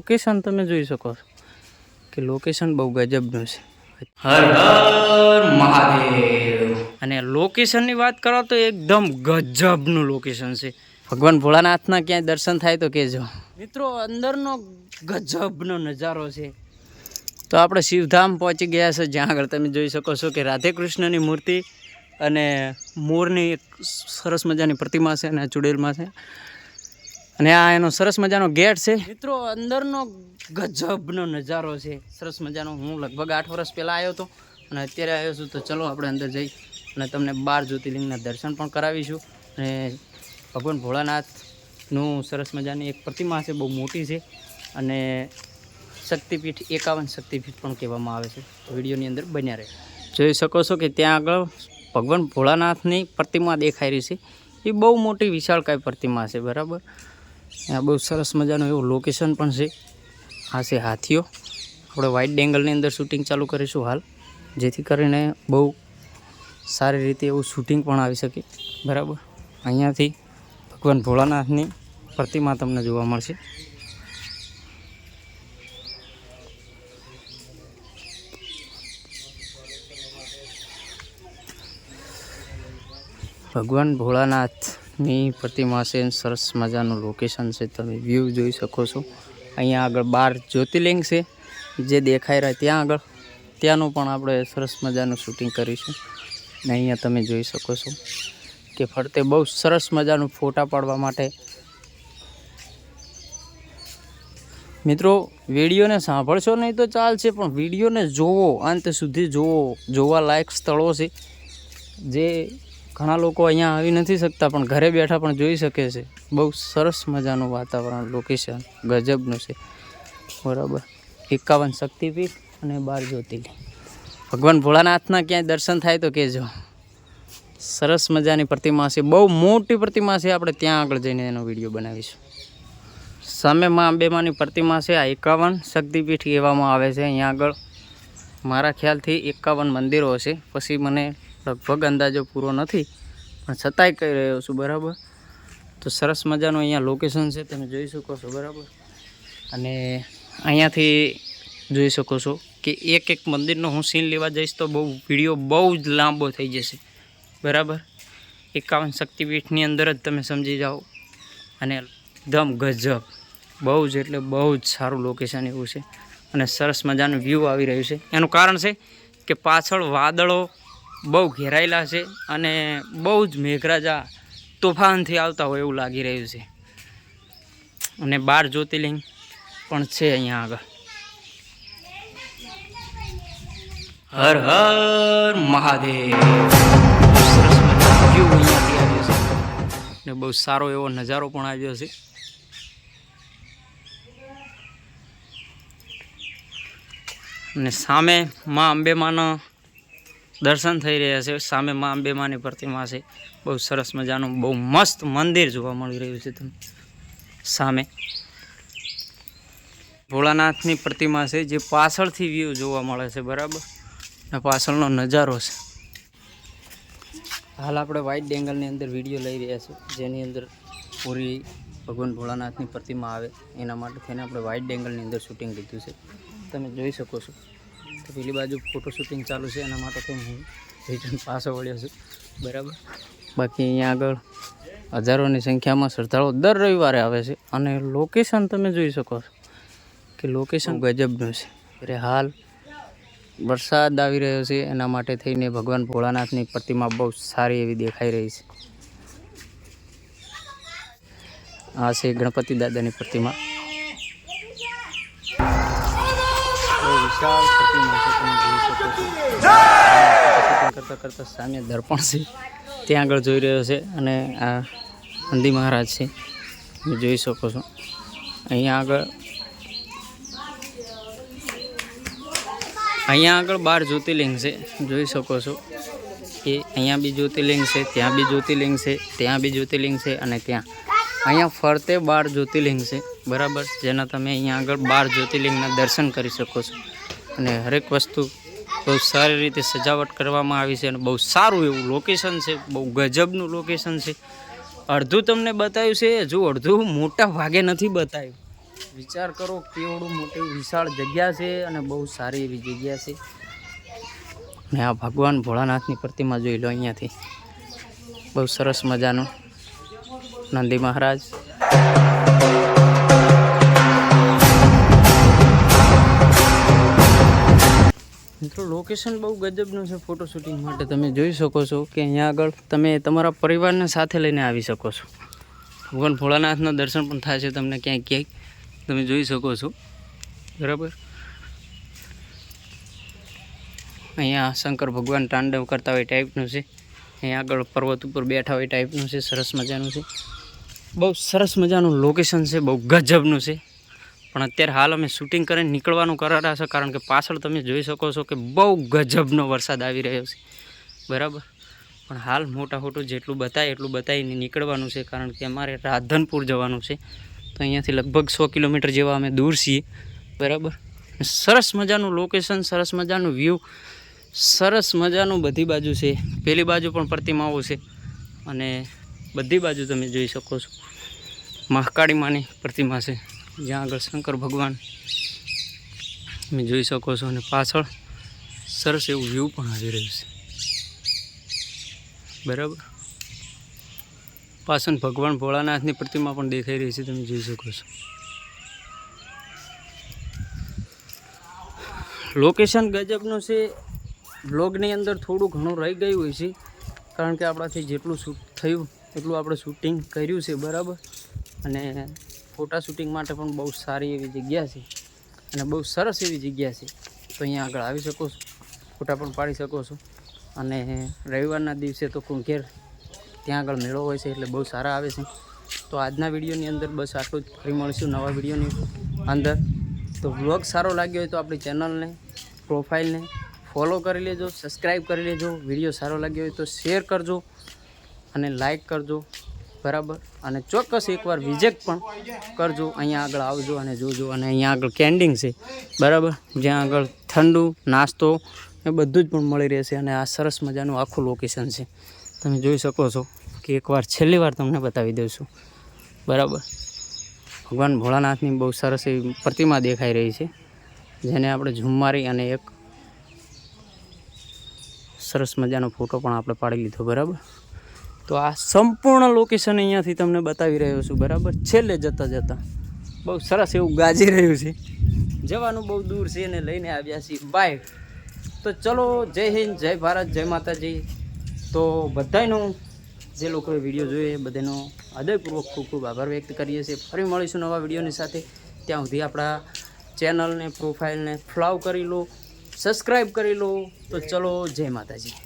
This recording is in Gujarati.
લોકેશન તમે જોઈ શકો છો કે લોકેશન બહુ ગજબનું છે. હર હર મહાદેવ. અને લોકેશનની વાત કરો તો એકદમ ગજબનું લોકેશન છે. ભગવાન ભોળાનાથના ક્યાંય દર્શન થાય તો કહેજો. મિત્રો અંદરનો ગજબનો નજારો છે. તો આપણે શિવધામ પહોંચી ગયા છે જ્યાં આગળ તમે જોઈ શકો છો કે રાધે કૃષ્ણની મૂર્તિ અને મોરની એક સરસ મજાની પ્રતિમા છે અને આ ચુડેલમાં છે. અને આ એનો સરસ મજાનો ગેટ છે. મિત્રો, અંદરનો ગજબનો નજારો છે. સરસ મજાનો. હું લગભગ આઠ વર્ષ પહેલાં આવ્યો હતો અને અત્યારે આવ્યો છું, તો ચલો આપણે અંદર જઈ અને તમને બાર જ્યોતિર્લિંગના દર્શન પણ કરાવીશું. અને ભગવાન ભોળાનાથનું સરસ મજાની એક પ્રતિમા છે, બહુ મોટી છે. અને શક્તિપીઠ, એકાવન શક્તિપીઠ પણ કહેવામાં આવે છે. વિડીયોની અંદર બન્યા રહે. જોઈ શકો છો કે ત્યાં આગળ ભગવાન ભોળાનાથની પ્રતિમા દેખાઈ રહી છે. એ બહુ મોટી વિશાળકાય પ્રતિમા છે, બરાબર? આ બહુ સરસ મજાનું એવું લોકેશન પણ છે. આ છે હાથીઓ. આપણે વાઇડ એંગલની અંદર શૂટિંગ ચાલુ કરીશું હાલ, જેથી કરીને બહુ સારી રીતે એવું શૂટિંગ પણ આવી શકે. બરાબર? અહીંયાથી ભગવાન ભોળાનાથની પ્રતિમા તમને જોવા મળશે. ભગવાન ભોળાનાથની પ્રતિમા છે. સરસ મજાનું લોકેશન છે. તમે વ્યૂ જોઈ શકો છો. અહીંયા આગળ બાર જ્યોતિર્લિંગ છે. જે દેખાઈ રહ્યા ત્યાં આગળ. ત્યાંનું પણ આપણે સરસ મજાનું શૂટિંગ કરીશું. ને અહીંયા તમે જોઈ શકો છો કે ફરતે બહુ સરસ મજાનું ફોટા પાડવા માટે. મિત્રો, વિડીયોને સાંભળશો નહીં તો ચાલશે, પણ વિડીયોને જોવો. અંત સુધી જોવો. જોવા લાયક સ્થળો છે. જે ઘણા લોકો અહીંયા આવી નથી શકતા, પણ ઘરે બેઠા પણ જોઈ શકે છે. બહુ સરસ મજાનું વાતાવરણ લોકેશન ગજબનું છે. બરાબર. એકાવન શક્તિપીઠ અને બાર જ્યોતિર્લિંગ. ભગવાન ભોળાનાથના ક્યાંય દર્શન થાય તો કહેજો. સરસ મજાની પ્રતિમા છે. બહુ મોટી પ્રતિમા છે. આપણે ત્યાં આગળ જઈને એનો વીડિયો બનાવીશું. સામે માં અંબેમાની પ્રતિમા છે. આ એકાવન શક્તિપીઠ કહેવામાં આવે છે. અહીંયા આગળ મારા ખ્યાલથી એકાવન મંદિરો હશે પછી મને લગભગ અંદાજો પૂરો નથી, પણ છતાંય કહી રહ્યો છું, બરાબર? તો સરસ મજાનું અહીંયા લોકેશન છે, તમે જોઈ શકો છો, બરાબર? અને અહીંયાથી જોઈ શકો છો કે એક એક મંદિરનો હું સીન લેવા જઈશ તો બહુ વીડિયો બહુ જ લાંબો થઈ જશે, બરાબર? એકાવન શક્તિપીઠની અંદર જ તમે સમજી જાઓ, અને એકદમ ગજબ, બહુ જ એટલે બહુ જ સારું લોકેશન એવું છે, અને સરસ મજાનું વ્યૂ આવી રહ્યું છે. એનું કારણ છે કે પાછળ વાદળો બહુ ઘેરાયેલા છે અને બહુ જ મેઘરાજા તોફાનથી આવતા હોય એવું લાગી રહ્યું છે. અને બાર જ્યોતિર્લિંગ પણ છે અહીંયા આગળ. હર હર મહાદેવ. છે. ને બહુ સારો એવો નજારો પણ આવ્યો છે. અને સામે મા અંબેમાના દર્શન થઈ રહ્યા છે. સામે મા અંબેમાની પ્રતિમા છે. બહુ સરસ મજાનું, બહુ મસ્ત મંદિર જોવા મળી રહ્યું છે તમને. સામે ભોળાનાથની પ્રતિમા છે, જે પાછળથી વ્યૂ જોવા મળે છે, બરાબર? અને પાછળનો નજારો છે. હાલ આપણે વ્હાઇટ ડેંગલની અંદર વીડિયો લઈ રહ્યા છીએ, જેની અંદર પૂરી ભગવાન ભોળાનાથની પ્રતિમા આવે. એના માટે થઈને આપણે વ્હાઇટ એંગલની અંદર શૂટિંગ લીધું છે. તમે જોઈ શકો છો. તો પેલી બાજુ ફોટો શૂટિંગ ચાલુ છે, એના માટે કંઈ હું રિટર્ન પાછો વળ્યો છું. બરાબર? બાકી અહીંયા આગળ હજારોની સંખ્યામાં શ્રદ્ધાળુઓ દર રવિવારે આવે છે અને લોકેશન તમે જોઈ શકો છો કે લોકેશન ગજબનું છે. એટલે હાલ વરસાદ આવી રહ્યો છે, એના માટે થઈને ભગવાન ભોળાનાથની પ્રતિમા બહુ સારી એવી દેખાઈ રહી છે. આ છે ગણપતિ દાદાની પ્રતિમા બહુ વિશાળ પ્રતિમા છે તમે જોઈ શકો છો કરતાં કરતાં સામે દર્પણ છે. ત્યાં આગળ જોઈ રહ્યો છે અને આ નંદી મહારાજ છે. તમે જોઈ શકો છો. અહીંયા આગળ અહીંયા આગળ બાર જ્યોતિર્લિંગ છે. જોઈ શકો છો કે અહીંયા બી જ્યોતિર્લિંગ છે ત્યાં બી જ્યોતિર્લિંગ છે ત્યાં બી જ્યોતિર્લિંગ છે અને ત્યાં. અહીંયા ફરતે બાર જ્યોતિર્લિંગ છે. બરાબર? જેના તમે અહીંયા આગળ બાર જ્યોતિર્લિંગના દર્શન કરી શકો છો. અને હરેક વસ્તુ બહુ સારી રીતે સજાવટ કરવામાં આવી છે અને બહુ સારું એવું લોકેશન છે, બહુ ગજબનું લોકેશન છે. અડધું તમને બતાવ્યું છે, હજુ અડધું મોટા ભાગે નથી બતાવ્યું. વિચાર કરો, કેવડું મોટી વિશાળ જગ્યા છે અને બહુ સારી એવી જગ્યા છે. ને આ ભગવાન ભોળાનાથની પ્રતિમા જોઈ લો અહીંયાથી. બહુ સરસ મજાનું. નંદી મહારાજ. મિત્રો લોકેશન બહુ ગજબનું છે ફોટો શૂટિંગ માટે. તમે જોઈ શકો છો કે અહીંયા આગળ તમે તમારા પરિવારને સાથે લઈને આવી શકો છો. ભગવાન ભોળાનાથના દર્શન પણ થાય છે તમને ક્યાંય ક્યાંય. તમે જોઈ શકો છો. બરાબર? અહીંયા શંકર ભગવાન તાંડવ કરતા હોય ટાઈપનું છે. અહીંયા આગળ પર્વત ઉપર બેઠા હોય ટાઈપનું છે. સરસ મજાનું છે. બહુ સરસ મજાનું લોકેશન છે. બહુ ગજબનું છે. પણ અત્યારે હાલ અમે શૂટિંગ કરીને નીકળવાનું કરારા છે, કારણ કે પાછળ તમે જોઈ શકો છો કે બહુ ગજબનો વરસાદ આવી રહ્યો છે. બરાબર? પણ હાલ મોટા ફોટો જેટલું બતાય, એટલું બતાવીને નીકળવાનું છે, કારણ કે અમારે રાધનપુર જવાનું છે. તો અહીંયાથી લગભગ સો કિલોમીટર જેવા અમે દૂર છીએ. બરાબર? સરસ મજાનું લોકેશન સરસ મજાનું વ્યૂ સરસ મજાનું બધી બાજુ છે. પેલી બાજુ પણ પ્રતિમાઓ છે. અને બધી બાજુ તમે જોઈ શકો છો. મહાકાળી માની પ્રતિમા છે. જ્યાં આગળ શંકર ભગવાન તમે જોઈ શકો છો અને પાછળ સરસ એવું વ્યૂ પણ આવી રહ્યું છે. બરાબર? પાછળ ભગવાન ભોળાનાથની પ્રતિમા પણ દેખાઈ રહી છે તમે જોઈ શકો છો. લોકેશન ગજબનું છે. બ્લોગની અંદર થોડું ઘણું રહી ગયું હોય છે, કારણ કે આપણાથી જેટલું શૂટ થયું, એટલું આપણે શૂટિંગ કર્યું છે, બરાબર? અને ફોટા શૂટિંગ માટે પણ બહુ સારી એવી જગ્યા છે અને બહુ સરસ એવી જગ્યા છે. તો અહીંયા આગળ આવી શકો છો, ફોટા પણ પાડી શકો છો. અને રવિવારના દિવસે તો કુંકેર ત્યાં આગળ મેળો હોય છે એટલે બહુ સારા આવે છે. તો આજના વિડીયોની અંદર બસ આટલું જ. ફરી મળીશું નવા વિડીયોની અંદર. તો વ્લોગ સારો લાગ્યો હોય તો આપણી ચેનલને, પ્રોફાઇલને ફોલો કરી લેજો સબસ્ક્રાઈબ કરી લેજો. વીડિયો સારો લાગ્યો હોય તો શેર કરજો અને લાઈક કરજો. બરાબર? અને ચોક્કસ એકવાર વિઝિટ પણ કરજો, અહીંયા આગળ આવજો અને જોજો, અને અહીંયા આગળ કેન્ડિંગ છે, બરાબર? જ્યાં આગળ ઠંડુ, નાસ્તો એ બધું જ પણ મળી રહેશે અને આ સરસ મજાનું આખું લોકેશન છે. તમે જોઈ શકો છો કે એકવાર છેલ્લી વાર તમને બતાવી દઉં બરાબર? ભગવાન ભોળાનાથની બહુ સરસ એવી પ્રતિમા દેખાઈ રહી છે, જેને આપણે ઝુમ્મારી અને એક સરસ મજાનો ફોટો પણ આપણે પાડી લીધો, બરાબર? તો આ સંપૂર્ણ લોકેશન અહીંયાથી તમને બતાવી રહ્યો છું. બરાબર? છેલ્લે જતાં જતાં. બહુ સરસ એવું ગાજી રહ્યું છે. જવાનું બહુ દૂર છે અને લઈને આવ્યા છીએ. બાઇક તો ચલો, જય હિન્દ, જય ભારત, જય માતાજી. તો બધાયનો, જે લોકોએ વીડિયો જોયો એ બધાનો હૃદયપૂર્વક ખૂબ ખૂબ આભાર વ્યક્ત કરીએ છીએ. ફરી મળીશું નવા વિડીયોની સાથે. ત્યાં સુધી આપણા ચેનલને પ્રોફાઇલને ફ્લાવ કરી લો સબસ્ક્રાઈબ કરી લો. તો ચલો, જય માતાજી.